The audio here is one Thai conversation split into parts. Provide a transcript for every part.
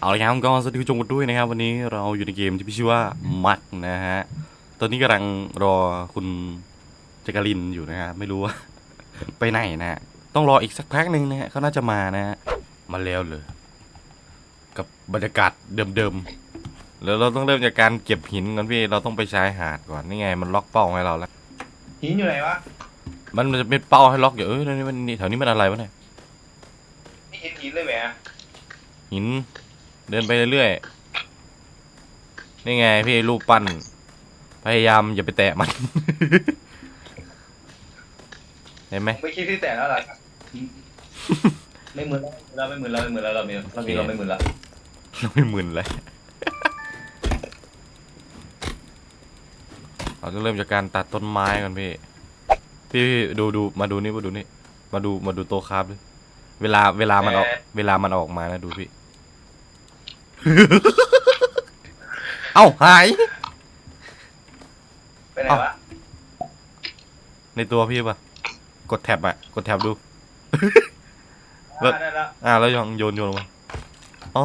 เอาละครับก็สวัสดีคุณผู้ชมกันด้วยนะครับ วันนี้เราอยู่ในเกมที่มีชื่อว่ามัดนะฮะ ตอนนี้กำลังรอคุณจักรินอยู่นะฮะไม่รู้ว่า ไปไหนนะฮะต้องรออีกสักพักหนึ่งนะฮะเขาน่าจะมานะฮะมาแล้วเลย กับบรรยากาศเดิมๆแล้วเราต้องเริ่มจากการเก็บหินก่อนพี่เราต้องไปชายหาดก่อนนี่ไง มันล็อกเป้าให้เราแล้วหินอยู่ไหนวะมันจะเป็นเป้าให้ล็อกอยู่เอ้ยนี่มันนี่แถวนี้มันอะไรวะเนี่ยนี่เห็นหินเลยแหมหิน เดินไปเรื่อยๆ นี่ไงพี่รูปปั้น พยายามอย่าไปแตะมัน เห็นไหมไม่คิดที่แต่แล้วล่ะไม่เหมือนเราไม่เหมือนเราไม่เหมือนเราเราไม่เรามีเราไม่เหมือนเราเราไม่มึนเลยเราจะเริ่มจากการตัดต้นไม้ก่อนพี่พี่พี่ดูดูมาดูนี่มาดูนี่มาดูมาดูโตะครับดิเวลาเวลามันออก เวลามันออกมานะดูพี่ เอ้าหาย ไปไหนวะ ในตัวพี่ปะกดแท็บอะกดแท็บดู แล้ว อ่าได้แล้วอ่าแล้วยังโยนโยนลงมาอ๋อ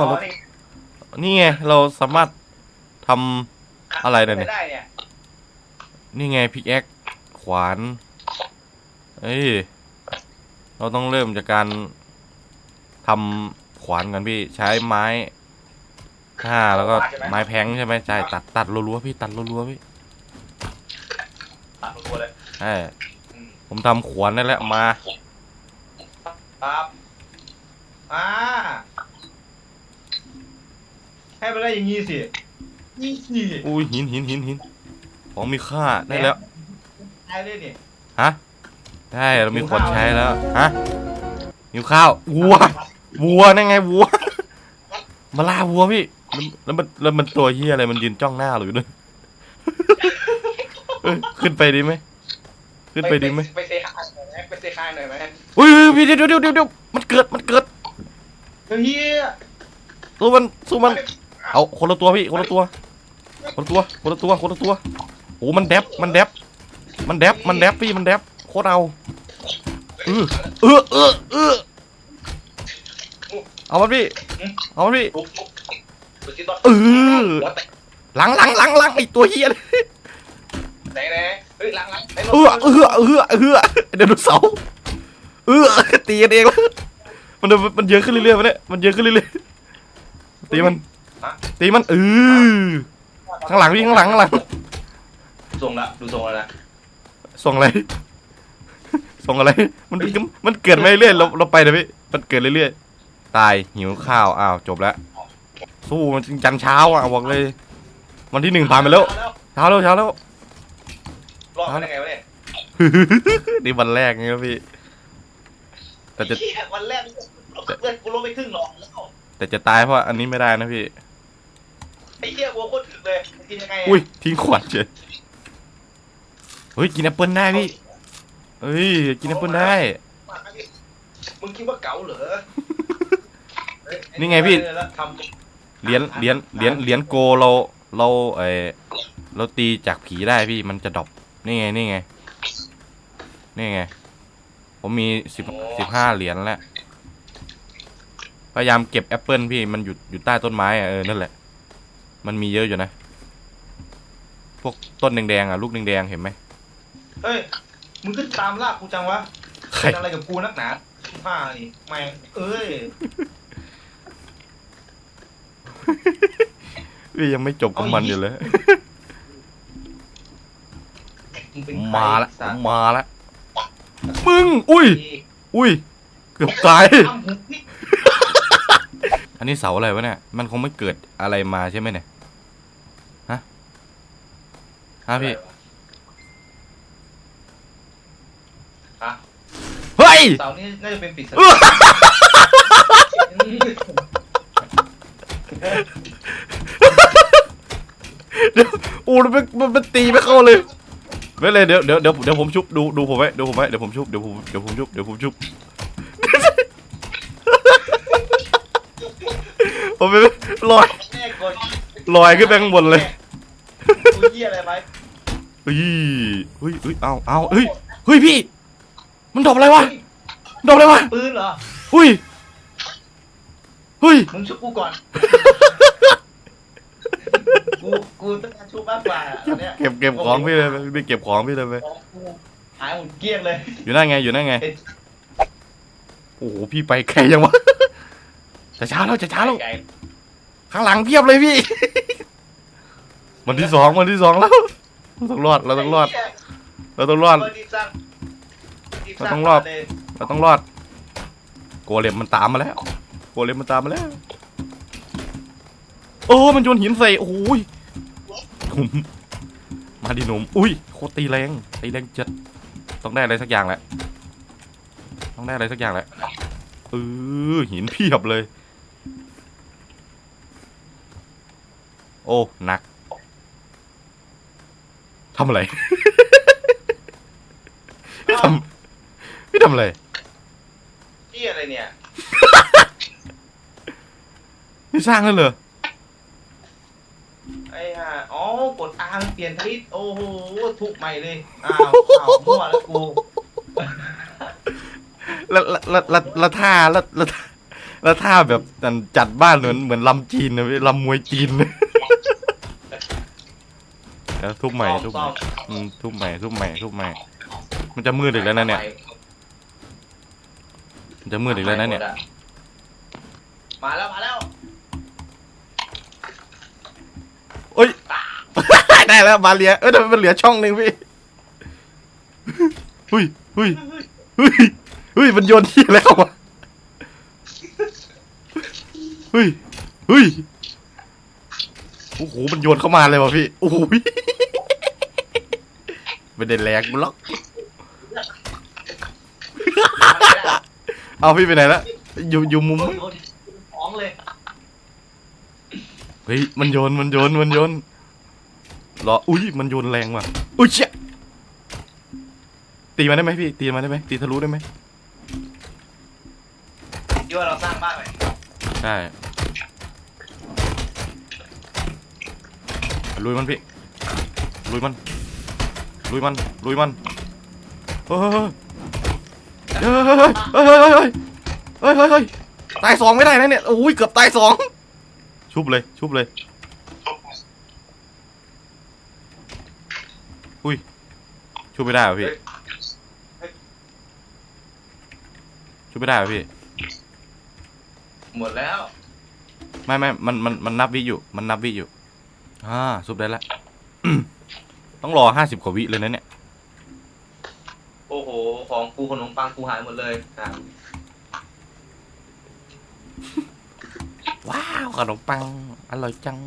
อ๋อแล้วนี่นี่ไงเราสามารถทำ อะไรเนี่ยม่ได้เนี่ยนี่ไงพิกแอคขวานเอ้ยเราต้องเริ่มจากการทำขวานกันพี่ใช้ไม้ห้าแล้วก็ไม้แพงใช่ไหมใช่ตัดตัดรัวๆพี่ตัดรัวๆพี่ตัดตัวเลยใช่ผมทำขวานนั่นแหละมาครับอ่าให้ไปได้อย่างงี้สินี่สิอุ้ยหินหินหินหินของมีค่าได้แล้วได้เลยนี่ฮะได้เรามีคนใช้แล้วฮะหิวข้าววัว วัวนั่นไงวัว มาล่าวัวพี่ แล้วมันแล้วมันตัวเฮียอะไรมันยืนจ้องหน้าเราอยู่ด้วยเอ้ยขึ้นไปดีไหม ขึ้นไปดีไหมไปเซคายหน่อยไหมไปเซคายหน่อยไหมอุ้ยพี่เดี๋ยวเดี๋ยวเดี๋ยวเดี๋ยวมันเกิดมันเกิดเฮียสู้มันสู้มัน เอาคนละตัวพี่คนละตัว คนละตัวคนละตัวคนละตัวโอ้มันแดบมันแดบมันแดบมันแดบพี่มันแดบโคตรเอาเออเออเออ เออเอามันพี่ เอามันพี่ ปุ๊บปุ๊บปุ๊บที่ต้นเออหัวแตกหลังหลังหลังหลังไอตัวเฮียเลยไหนไหนเฮ้ยหลังหลังไหนเออเออเออเออเดี๋ยวดูเสาร์เออตีกันเองแล้วมันมันเยอะขึ้นเรื่อยๆมันเนี่ยมันเยอะขึ้นเรื่อยๆตีมัน ตีมันเออข้างหลังพี่ข้างหลังข้างหลังส่งละดูส่งแล้วนะส่งอะไร ส่งอะไร มันมันเกิดมาเรื่อยๆเราเราไปนะพี่มันเกิดเรื่อยๆ ตายหิวข้าวอ้าวจบแล้ว สู้มันจริงจันเช้าอะบอกเลย วันที่หนึ่งผ่านไปแล้วเช้าแล้วเช้าแล้วรอดได้ไงวะเนี่ยนี่วันแรกไงครับพี่ แต่จะไอ้เหี้ยวันแรกเลือดกูลงไปครึ่งหลอดแล้วแต่จะตายเพราะอันนี้ไม่ได้นะพี่ไอ้เหี้ยวัวโคตรถึกเลยกินยังไงะอุ้ยทิ้งขวดเฉยเฮ้ยกินแอปเปิลได้พี่เฮ้ยกินแอปเปิลได้มึงคิดว่าเก๋าเหรอเฮ้ย นี่ไงพี่แล้วทำเหรียญเหรียญเหรียญเหรียญโกเราเราเออเราตีจากผีได้พี่มันจะดรอปนี่ไงนี่ไงนี่ไง ผมมีสิบสิบห้าเหรียญแล้วพยายามเก็บแอปเปิลพี่มันอยู่อยู่ใต้ต้นไม้อะเออนั่นแหละ มันมีเยอะอยู่นะ พวกต้นแดงๆอะลูกแดงๆเห็นไหมเฮ้ย มึงขึ้นตามลากกูจังวะใครเป็นอะไรกับกูนักหนาผ้านี่แม่งเอ้ย พี่ยังไม่จบกับมันอยู่เลย งเป็นใครมาละสัตว์มาละมึง อุ้ย อุ้ย เกือบตายทำหูพี่อันนี้เสาอะไรวะเนี่ย มันคงไม่เกิดอะไรมาใช่ไหมเนี่ย ฮะ ฮะพี่ ฮะเฮ้ย เสานี่น่าจะเป็นปริศเอ้อนา เดี๋ยวโอ้แล้วมันมันมันตีไม่เข้าเลยไม่เลยเดี๋ยวเดี๋ยวเดี๋ยวเดี๋ยวผมชุบดูดูผมไว้เดี๋ยวผมไว้เดี๋ยวผมชุบเดี๋ยวผมเดี๋ยวผมชุบเดี๋ยวผมชุบผมไปลอยแม่กดลอยขึ้นไปข้างบนเลยกูเหี้ยอะไรไหมเฮ้ยเฮ้ยเฮ้ยเอาเอาเฮ้ยเฮ้ยพี่ มันดรอปอะไรวะดรอปอะไรวะปืนเหรอ อุ้ย เฮ้ย มึงชุบกูก่อน กูกูต้องการชุบมากกว่าตอนเนี้ยเก็บเก็บของพี่เลยไปเก็บของพี่เลยไปของกูหายหมดเกลี้ยงเลยอยู่นั่นไงอยู่นั่นไง เอ๊ะโอ้โหพี่ไปไกลยังวะ จะช้าแล้วจะช้าแล้ว ไก่ข้างหลังเพียบเลยพี่ วันที่สองวันที่สองแล้วเราต้องรอดเราต้องรอดเราต้องรอดเปิดดีจังดีจัเราต้องรอดเลยเราต้องรอดโกเลมมันตามมาแล้ว โกเลมมันตามมาแล้ว โอ้ มันโยนหินใส่ โอ้ยหนุ่มมาดิหนุ่มอุ้ยโคตรตีแรงตีแรงจัดต้องได้อะไรสักอย่างแหละต้องได้อะไรสักอย่างแหละเออหินเพียบเลย โอ้หนักทำอะไร พี่ทำพี่ทำอะไรนี่อะไรเนี่ย พี่สร้างแล้วเหรอ ไอ้ห่าอ๋อกดอาเปลี่ยนทลิตโอ้โหทุกใหม่เลยอ้าวอ้าวมั่วแล้วกูแล้วแล้วแล้วแล้วแล้วท่าแล้วแล้วแล้วท่าแบบจัดบ้านเหมือนเหมือนลำจีนนะพี่ลำมวยจีนนะแล้วทุบใหม่ทุบใหซ่ม่อมอืมทุบใหม่ทุบใหม่ทุบใหม่ มันจะมืดอีกแล้วนะเนี่ย มันจะมืดอีกแล้วนะเนี่ย มาแล้วมาแล้ว ได้แล้วบาเลียเอ้ยแต่มันเหลือช่องหนึ่งพี่หุยหุยหุยหุยมันโยนที่อะไรเข้ามาวะหุยหุยโอ้โหมันโยนเข้ามาเลยวะพี่โอ้โหไม่ได้แรงบล็อกเอาพี่ไปไหนละอยู่อยู่มุมโอ้ยโอ้ยของเลย เฮ้ยมันโยนมันโยนมันโยน เหออุ้ยมันโยนแรงว่ะ อุ้ยเจ๊ตีมาได้ไหมพี่ ตีมาได้ไหมตีทะลุได้ไหมที่ว่าเราสร้างบ้านไปใช่ลุยมันพี่ลุยมันลุยมันลุยมันเฮ้ยเฮ้ยเฮ้ยเฮ้ยเฮ้ยเฮ้ยเฮ้ยตายสองไม่ได้นะเนี่ยโอ้ยเกือบตายสองชุบเลยชุบเลย อุ้ยชุบไม่ได้เหรอพี่ชุบไม่ได้เหรอพี่ หมดแล้ว ไม่ไม่มันมันมันนับวิอยู่ มันนับวิอยู่อ่าซุปได้แล้วต้องรอห้าสิบกว่าวิเลยนะเนี่ย โอ้โห ของกูขนมปังกูหายหมดเลยอะว้าวขนมปัง อร่อยจัง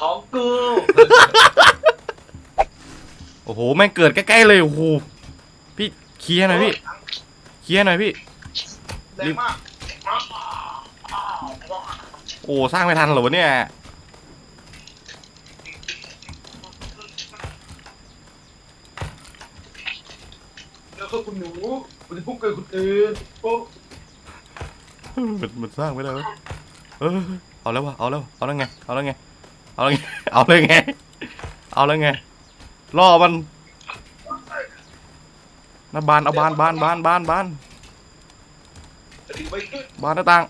ของกูโอ้โหแม่งเกิดใกล้ๆเลยโอ้โหพี่เคลียร์หน่อยพี่เคลียร์หน่อยพี่แรงมากโอ้สร้างไม่ทันเหรอวะเนี่ยแล้วก็คุณหนูคุณจะพุ่งเกินคุณอื่นโอ้มันมันสร้างไม่ได้วะเออเอาแล้ววะเอาแล้วเอาแล้วไงเอาแล้วไง เอาแล้วไงเอาเลยไง เอาแล้วไง ล่อมันนะบาน เอาบานบานบานบานบานติดไว้ขึ้นบานหน้าต่าง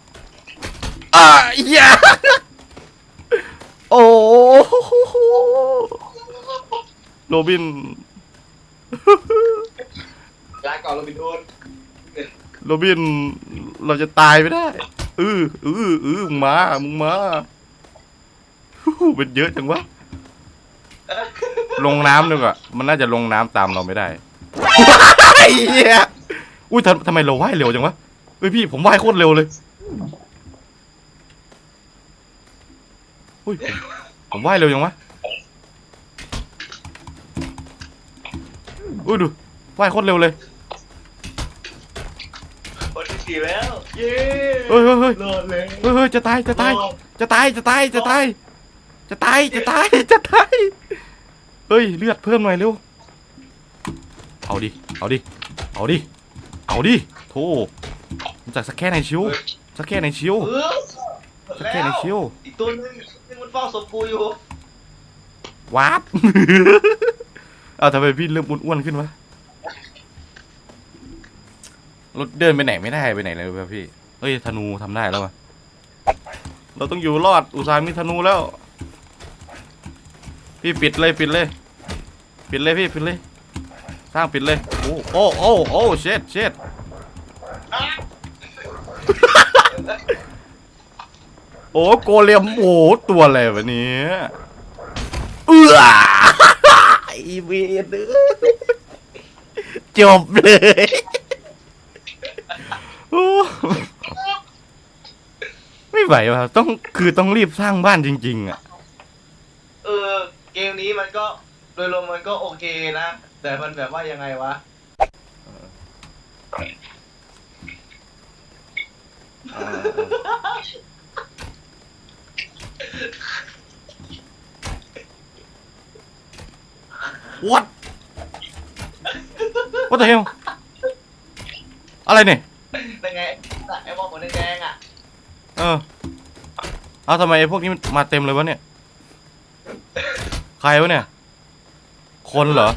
อ่าเหี้ยโอ้โหโรบินลาก่อนเราไปโดนโรบิน เราจะตายไม่ได้ อืออืออือมึงมา มึงมาฮู้ฮู้ เป็นเยอะจังวะ ลงน้ำดีกว่ามันน่าจะลงน้ำตามเราไม่ได้ไอ้เหี้ยอุ้ยทำทำไมเราว่ายเร็วจังวะเฮ้ยพี่ผมว่ายโคตรเร็วเลยอุ้ยผมผมว่ายเร็วจังวะอุ้ยดูว่ายโคตรเร็วเลยคนที่สี่แล้ว เย้เฮ้ยเฮ้ยเฮ้ยรอดเลยเฮ้ยเฮ้ยจะตายจะตาย จะตายจะตายจะตาย จะตาย จะตาย จะตาย เฮ้ย เลือดเพิ่มหน่อยเร็ว เอาดิ เอาดิ เอาดิ เอาดิ โธ่มันจากสักแค่ไหนชิวสักแค่ไหนชิวเออหมดสักแล้แค่ไหนวชิวอีกตัวหนึงที่มันเฝ้าศพกูอยู่วาร์ปเอาทำไมพี่เริ่มอ้วนๆขึ้นวะรถเดินไปไหนไม่ได้ไปไหนเลยวะพี่ เฮ้ยธนูทำได้แล้ววะเราต้องอยู่รอดอุตส่าห์มีธนูแล้ว พี่ปิดเลยปิดเลย ปิดเลยพี่ปิดเลยสร้างปิดเลย โอ้โอ้โอ้โอ้เช็ดเช็ดโอ้โกเลมโอ้ตัวอะไรวะเนี้ยเอื้ออีเวนเอ้ยจบเลยไม่ไหวว่ะต้องคือต้องรีบสร้างบ้านจริง ๆ อะ เออ เกมนี้มันก็โดยรวมมันก็โอเคนะ แต่มันแบบว่ายังไงวะ What What the hell อะไรเนี่ยเป็นไงไอ้บอกคนแดงๆอะเออเอาทำไมไอ้พวกนี้มันมาเต็มเลยวะเนี่ย ใครวะเนี่ย คนเหรอ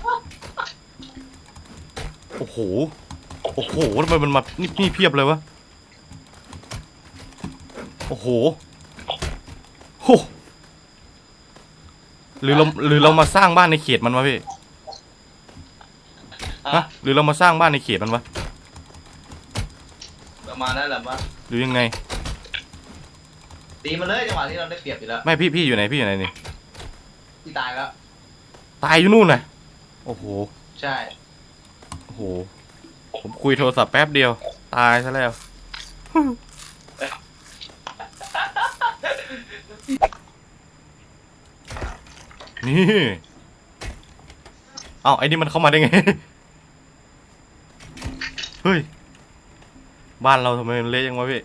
โอ้โห โอ้โหทำไมมันมานี่นี่เพียบเลยวะ โอ้โหโหหรือเราหรือเรามาสร้างบ้านในเขตมันวะพี่ ฮะ หรือเรามาสร้างบ้านในเขตมันวะ ประมาณนั้นแหละวะหรือยังไง ตีมาเลยจังหวะที่เราได้เปรียบอยู่แล้ว ไม่พี่พี่อยู่ไหนพี่อยู่ไหนนี่ ที่ตายแล้ว ตายอยู่นู่นน่ะ โอ้โห ใช่ โอ้โห ผมคุยโทรศัพท์แป๊บเดียว ตายซะแล้ว นี่เอ้าไอ้นี่มันเข้ามาได้ไง เฮ้ย บ้านเราทำไมมันเละยังวะพี่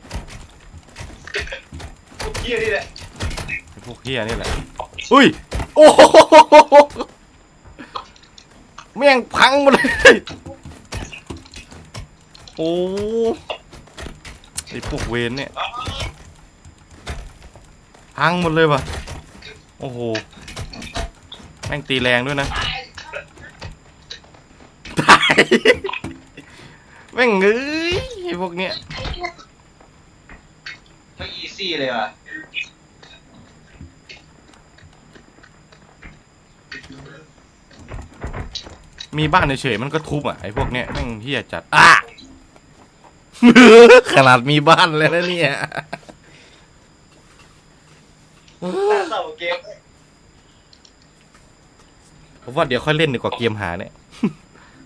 พวกเหี้ยนี่แหละ ไอ้พวกเฮียนี่แหละเฮ้ย โอ้โหแม่งพังหมดเลย โอ้ไอพวกเวนเนี่ย พังหมดเลยว่ะ โอ้โห แม่งตีแรงด้วยนะ ตาย แม่งเอ้ยไอพวกเนี้ย ไม่อีซี่เลยว่ะ มีบ้านเฉยๆมันก็ทุบอะไอ้พวกเนี้ยแม่งเฮียจัดอะขนาดมีบ้านเลยนะเนี่ยน่าเศร้าเกมผมว่าเดี๋ยวค่อยเล่นดีกว่าเกมหาเนี่ย